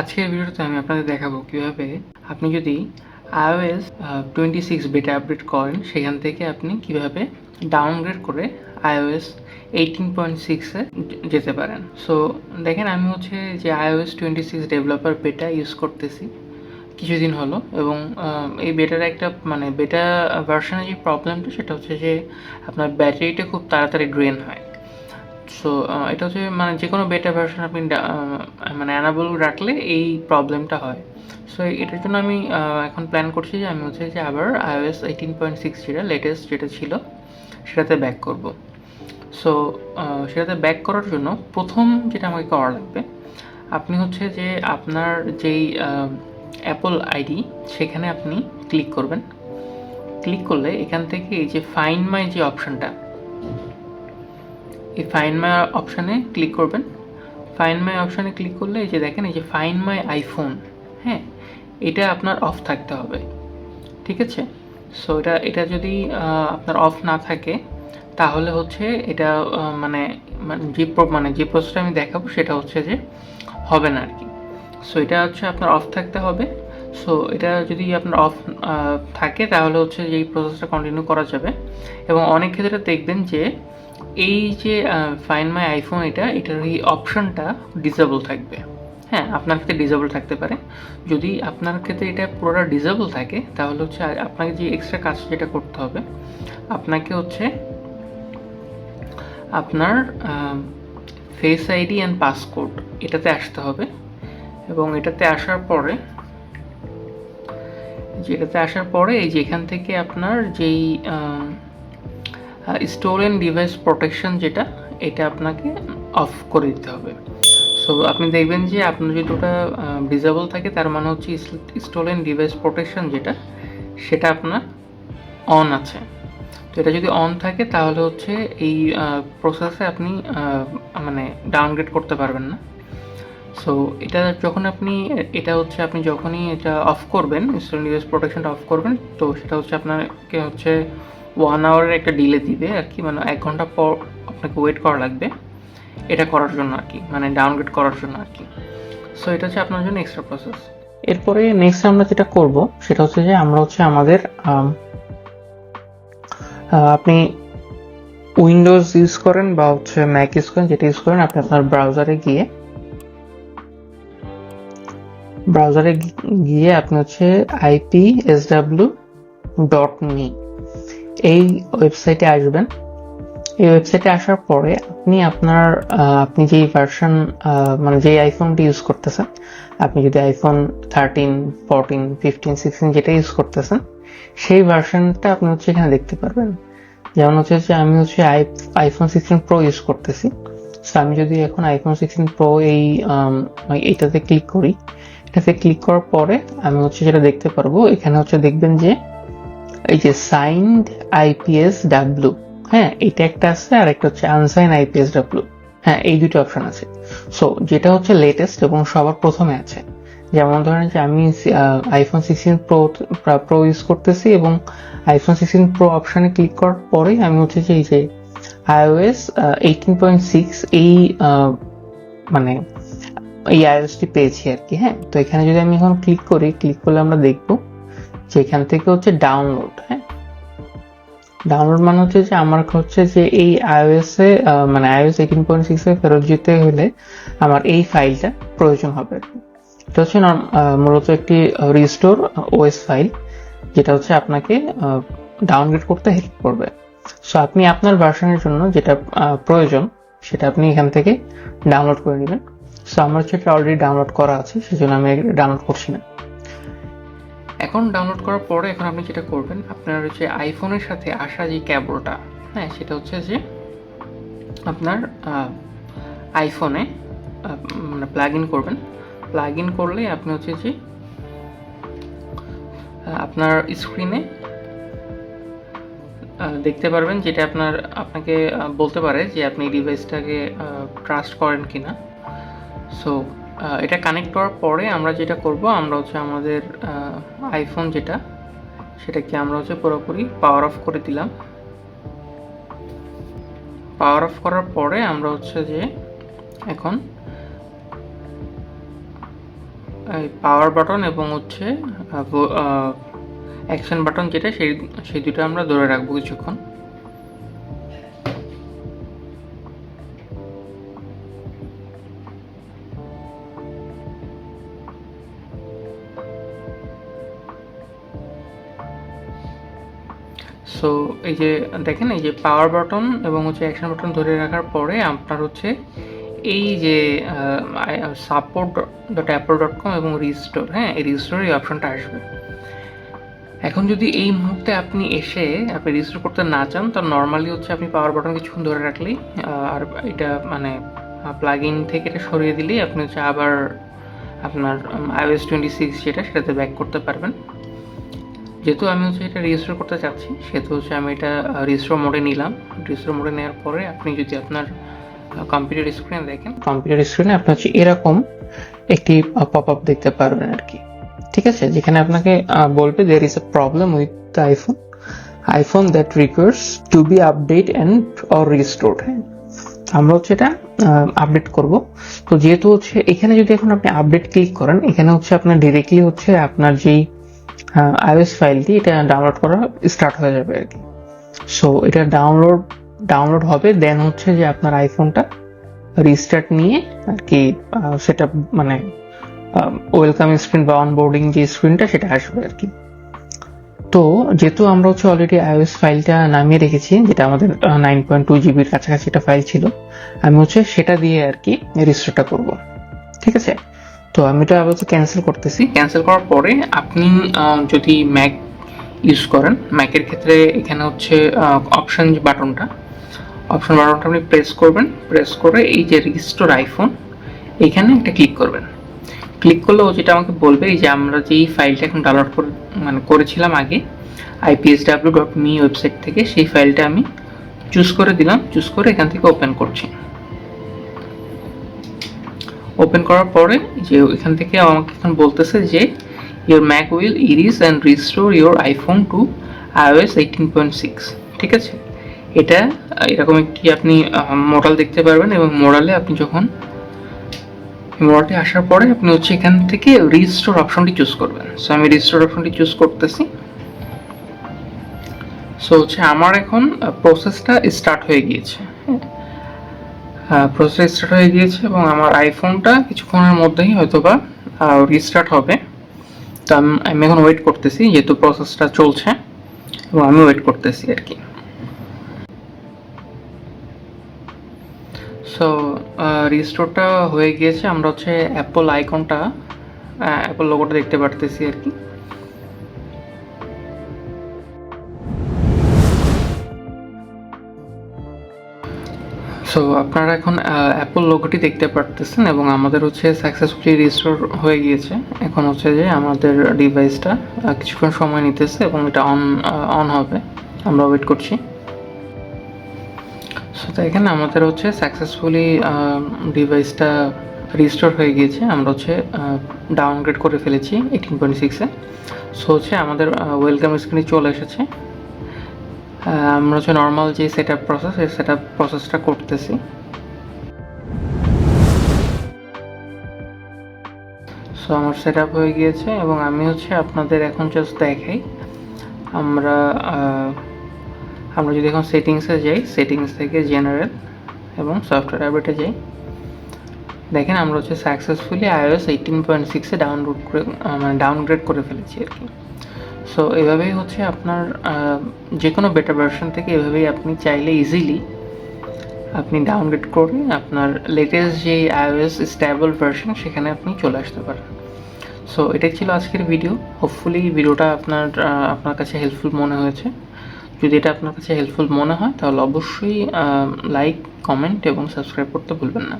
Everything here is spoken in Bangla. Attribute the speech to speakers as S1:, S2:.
S1: আজকের ভিডিওতে আমি আপনাদের দেখাবো কীভাবে আপনি যদি iOS twenty six beta update করেন, সেখান থেকে আপনি কীভাবে ডাউনগ্রেড করে iOS এইটিন পয়েন্ট সিক্সে যেতে পারেন। সো দেখেন আমি হচ্ছে যে iOS twenty six developer beta use করতেছি কিছুদিন হলো এবং এই বেটার একটা মানে বেটা ভার্সনের যে প্রবলেমটা সেটা হচ্ছে যে আপনার ব্যাটারিটা খুব তাড়াতাড়ি ড্রেন হয়। সো এটা হচ্ছে মানে যে কোনো বেটা ভার্সন আপনি মানে অ্যানাবল রাখলে এই প্রবলেমটা হয়। সো এটার জন্য আমি এখন প্ল্যান করছি যে আমি হচ্ছে যে আবার আইওএস এইটিন পয়েন্ট সিক্স যেটা লেটেস্ট যেটা ছিল, সেটাতে ব্যাক করব। সো সেটাতে ব্যাক করার জন্য প্রথম যেটা আমাকে করা লাগবে, আপনি হচ্ছে যে আপনার যেই অ্যাপল আইডি সেখানে আপনি ক্লিক করবেন। ক্লিক করলে এখান থেকে এই যে ফাইন মাই যে অপশনটা এই ফাইন মাই অপশানে ক্লিক করবেন। ফাইন মাই অপশানে ক্লিক করলে এই যে দেখেন, এই যে ফাইন মাই আইফোন হ্যাঁ এটা আপনার অফ থাকতে হবে, ঠিক আছে? সো এটা এটা যদি আপনার অফ না থাকে, তাহলে হচ্ছে এটা মানে মানে যে মানে যে প্রসেসটা আমি দেখাবো সেটা হচ্ছে যে হবে না আর কি সো এটা হচ্ছে আপনার অফ থাকতে হবে। সো এটা যদি আপনার অফ থাকে, তাহলে হচ্ছে যে এই প্রসেসটা কন্টিনিউ করা যাবে। এবং অনেক ক্ষেত্রে দেখবেন যে এই যে ফাইন মাই আইফোন এটা, এটার এই অপশনটা ডিসেবল থাকবে। হ্যাঁ আপনার ক্ষেত্রে ডিসেবল থাকতে পারে। যদি আপনার ক্ষেত্রে এটা পুরোটা ডিসেবল থাকে, তাহলে হচ্ছে আপনাকে যে এক্সট্রা কাজ যেটা করতে হবে, আপনাকে হচ্ছে আপনার ফেস আইডি অ্যান্ড পাসকোড এটাতে আসতে হবে। এবং এটাতে আসার পরে, যেটাতে আসার পরে এই যে এখান থেকে আপনার যেই স্টোরেন ডিভাইস প্রোটেকশন যেটা, এটা আপনাকে অফ করে দিতে হবে। সো আপনি দেখবেন যে আপনার যদি ওটা ডিসেবল থাকে, তার মানে হচ্ছে স্টোলেন ডিভাইস প্রোটেকশন যেটা, সেটা আপনার অন আছে। তো এটা যদি অন থাকে, তাহলে হচ্ছে এই প্রসেসে আপনি মানে ডাউনগ্রেড করতে পারবেন না। সো এটা যখন আপনি, এটা হচ্ছে আপনি যখনই এটা অফ করবেন স্টোলেন ডিভাইস প্রোটেকশনটা অফ করবেন, তো সেটা হচ্ছে আপনাকে হচ্ছে ওয়ান আওয়ারের একটা ডিলে দিবে আর কি মানে এক ঘণ্টা পর আপনাকে ওয়েট করা লাগবে। এটা করার জন্য আর কি মানে ডাউনগ্রেড করার জন্য আর কি। সো এটা হচ্ছে আপনার জন্য এক্সট্রা প্রসেস এরপরে নেক্সট আমরা যেটা করব, সেটা হচ্ছে যে আমরা হচ্ছে আমাদের আপনি উইন্ডোজ ইউজ করেন বা হচ্ছে ম্যাক ইউজ করেন, যেটা ইউজ করেন, আপনি আপনার ব্রাউজারে গিয়ে ব্রাউজারে গিয়ে আপনি হচ্ছে IP S W dot me এই ওয়েবসাইটে আসবেন। এই ওয়েবসাইটে আসার পরে আপনি আপনার আপনি যেই ভার্সন মানে যেই আইফোনটি ইউজ করতেছেন, আপনি যদি iPhone thirteen fourteen fifteen sixteen যেটা ইউজ করতেছেন, সেই ভার্সনটা আপনি হচ্ছে এখানে দেখতে পারবেন। যেমন হচ্ছে যে আমি হচ্ছে I iPhone sixteen pro use করতেছি। সো আমি যদি এখন আইফোন সিক্সটিন প্রো এই এইটাতে ক্লিক করি, এটাতে ক্লিক করার পরে আমি হচ্ছে যেটা দেখতে পারব, এখানে হচ্ছে দেখবেন যে এই যে সাইন্ড আইপিএস ডাব্লিউ হ্যাঁ এটা একটা আছে আর একটা হচ্ছে আনসাইন আইপিএস ডাব্লিউ হ্যাঁ এই দুটো অপশন আছে। সো যেটা হচ্ছে লেটেস্ট এবং সবার প্রথমে আছে। যেমন ধরেন যে আমি iPhone sixteen pro pro use করতেছি এবং আইফোন সিক্সটিন প্রো অপশানে ক্লিক করার পরেই আমি হচ্ছে যে এই যে আইওএস এইটিন পয়েন্ট সিক্স এই মানে এই আইওএসটি পেয়েছি আর কি হ্যাঁ। তো এখানে যদি আমি এখন ক্লিক করি ক্লিক করলে আমরা দেখব যে এখান থেকে হচ্ছে ডাউনলোড হ্যাঁ? ডাউনলোড মানে হচ্ছে যে আমার হচ্ছে যে এই iOS এ মানে iOS এইটিন পয়েন্ট ফেরত যেতে হলে আমার এই ফাইলটা প্রয়োজন হবে এটা হচ্ছে মূলত একটি রিস্টোর ওএস ফাইল যেটা হচ্ছে আপনাকে ডাউনলোড করতে হেল্প করবে। সো আপনি আপনার ভার্সনের জন্য যেটা প্রয়োজন, সেটা আপনি এখান থেকে ডাউনলোড করে নেবেন। সো আমার এটা অলরেডি ডাউনলোড করা আছে, সেজন্য আমি ডাউনলোড করছি না। এখন ডাউনলোড করার পরে এখন আপনি যেটা করবেন, আপনার হচ্ছে আইফোনের সাথে আসা যে ক্যাবলটা হ্যাঁ সেটা হচ্ছে যে আপনার আইফোনে মানে প্লাগ ইন করবেন। প্লাগ ইন করলে আপনি হচ্ছে যে আপনার স্ক্রিনে দেখতে পারবেন যেটা আপনার, আপনাকে বলতে পারে যে আপনি ডিভাইসটাকে ট্রাস্ট করেন কি না সো এটা কানেক্ট করার পরে আমরা যেটা করব, আমরা হচ্ছে আমাদের আইফোন যেটা, সেটাকে আমরা হচ্ছে পুরোপুরি পাওয়ার অফ করে দিলাম। পাওয়ার অফ করার পরে আমরা হচ্ছে যে এখন এই পাওয়ার বাটন এবং হচ্ছে অ্যাকশন বাটন যেটা, সেই সেই দুটো আমরা ধরে রাখব কিছুক্ষণ। সো এই যে, দেখেন, এই যে পাওয়ার বাটন এবং হচ্ছে অ্যাকশন বাটন ধরে রাখার পরে আপনার হচ্ছে এই যে support dot Apple dot com এবং রিস্টোর হ্যাঁ এই রিস্টোর এই অপশনটা আসবে। এখন যদি এই মুহূর্তে আপনি এসে আপনি রিস্টোর করতে না চান, তো নর্মালি হচ্ছে আপনি পাওয়ার বাটন কিছুক্ষণ ধরে রাখলেই আর এটা মানে প্লাগ ইন থেকে এটা সরিয়ে দিলেই আপনি হচ্ছে আবার আপনার আইওএস টোয়েন্টি সিক্স যেটা, সেটাতে ব্যাক করতে পারবেন। যেহেতু আমি হচ্ছে এটা রেজিস্টার করতে চাচ্ছি, সেহেতু হচ্ছে আমি এটা রেজিস্টার মোডে নিলাম। রেজিস্টার মোডে নেওয়ার পরে আপনি যদি আপনার কম্পিউটার স্ক্রিনে দেখেন কম্পিউটার স্ক্রিনে আপনি হচ্ছে এরকম একটি পপ আপ দেখতে পারবেন আর কি। ঠিক আছে? যেখানে আপনাকে বলবে there is a problem with the iPhone iPhone that requires to be update and or restored হ্যাঁ? আমরা হচ্ছে এটা আপডেট করব। তো যেহেতু হচ্ছে এখানে যদি এখন আপনি আপডেট ক্লিক করেন, এখানে হচ্ছে আপনার ডিরেক্টলি হচ্ছে আপনার যেই আইওএস ফাইলটি এটা ডাউনলোড করা স্টার্ট হয়ে যাবে আর কি। সো এটা ডাউনলোড ডাউনলোড হবে দেন হচ্ছে যে আপনার আইফোনটা রিস্টার্ট নিয়ে আর কি সেটা মানে ওয়েলকাম স্ক্রিন বা অনবোর্ডিং যে স্ক্রিনটা সেটা আসবে আর কি। তো, যেহেতু আমরা হচ্ছে অলরেডি আইওএস ফাইলটা নামিয়ে রেখেছি, যেটা আমাদের নাইন পয়েন্ট টু জিবির কাছাকাছি একটা ফাইল ছিল, আমি হচ্ছে সেটা দিয়ে আর কি রেজিস্টারটা করব। ঠিক আছে? তো আমি এটা আবার ক্যান্সেল করতেছি। ক্যান্সেল করার পরে আপনি যদি ম্যাক ইউজ করেন ম্যাকের ক্ষেত্রে এখানে হচ্ছে অপশন যে বাটনটা অপশন বাটনটা আপনি প্রেস করবেন। প্রেস করে এই যে রেজিস্টোর আইফোন এখানে একটা ক্লিক করবেন। ক্লিক করলে ও যেটা আমাকে বলবে, এই যে আমরা যেই ফাইলটা এখন ডাউনলোড করে মানে করেছিলাম আগে আইপিএসডাব্লিউ ডট মি ওয়েবসাইট থেকে, সেই ফাইলটা আমি চুজ করে দিলাম চুজ করে এখান থেকে ওপেন করছি। ওপেন করার পরে যে এখান থেকে আমাকে এখন বলতেছে যে your Mac will erase and restore your iPhone to iOS eighteen point six ঠিক আছে? এটা, এরকম একটি আপনি মডেল দেখতে পারবেন এবং মডেলে আপনি যখন মডেলটি আসার পরে আপনি হচ্ছে এখান থেকে রিস্টোর অপশনটি চুজ করবেন। সো আমি রিস্টোর অপশনটি চুজ করতেছি। সো হচ্ছে আমার এখন প্রসেসটা স্টার্ট হয়ে গিয়েছে। প্রসেস স্টার্ট হয়ে গিয়েছে এবং আমার আইফোনটা কিছুক্ষণের মধ্যেই হয়তোবা রিস্টার্ট হবে। তো আম- আমি এখন ওয়েট করতেছি, যেহেতু প্রসেসটা চলছে, এবং আমি ওয়েট করতেছি আর কি। সো রিস্টোরটা হয়ে গিয়েছে। আমরা হচ্ছে অ্যাপল আইকনটা অ্যাপল লোগোটা দেখতে পারতেছি আর কি। সো আপনারা এখন অ্যাপল লোগোটি দেখতে পারতেছেন এবং আমাদের হচ্ছে সাকসেসফুলি রিস্টোর হয়ে গিয়েছে। এখন হচ্ছে যে আমাদের ডিভাইসটা কিছুক্ষণ সময় নিতেছে এবং এটা অন অন হবে। আমরা ওয়েট করছি। সো তো এখানে আমাদের হচ্ছে সাকসেসফুলি ডিভাইসটা রিস্টোর হয়ে গিয়েছে। আমরা হচ্ছে ডাউনগ্রেড করে ফেলেছি এইটিন পয়েন্ট সিক্সে সো হচ্ছে আমাদের ওয়েলকাম স্ক্রিনে চলে এসেছে। আমরা হচ্ছে নর্মাল যে সেট আপ প্রসেস এই সেট আপ প্রসেসটা করতেছি। সো আমার সেট আপ হয়ে গিয়েছে এবং আমি হচ্ছে আপনাদের এখন জাস্ট দেখাই। আমরা আমরা যদি এখন সেটিংসে যাই সেটিংস থেকে জেনারেল এবং সফটওয়্যার আপডেটে যাই, দেখেন আমরা হচ্ছে সাকসেসফুলি আইওএস এইটিন পয়েন্ট সিক্সে ডাউনলোড করে মানে ডাউনগ্রেড করে ফেলেছি আর কি। সো এভাবেই হচ্ছে আপনার যে কোনো বেটার ভার্সন থেকে এভাবেই আপনি চাইলে ইজিলি আপনি ডাউনলোড করে আপনার লেটেস্ট যে আইওএস স্ট্যাবল ভার্সন সেখানে আপনি চলে আসতে পারেন। সো এটাই ছিল আজকের ভিডিও হোপফুলি ভিডিওটা আপনার আপনার কাছে হেল্পফুল মনে হয়েছে। যদি এটা আপনার কাছে হেল্পফুল মনে হয়, তাহলে অবশ্যই লাইক কমেন্ট এবং সাবস্ক্রাইব করতে ভুলবেন না।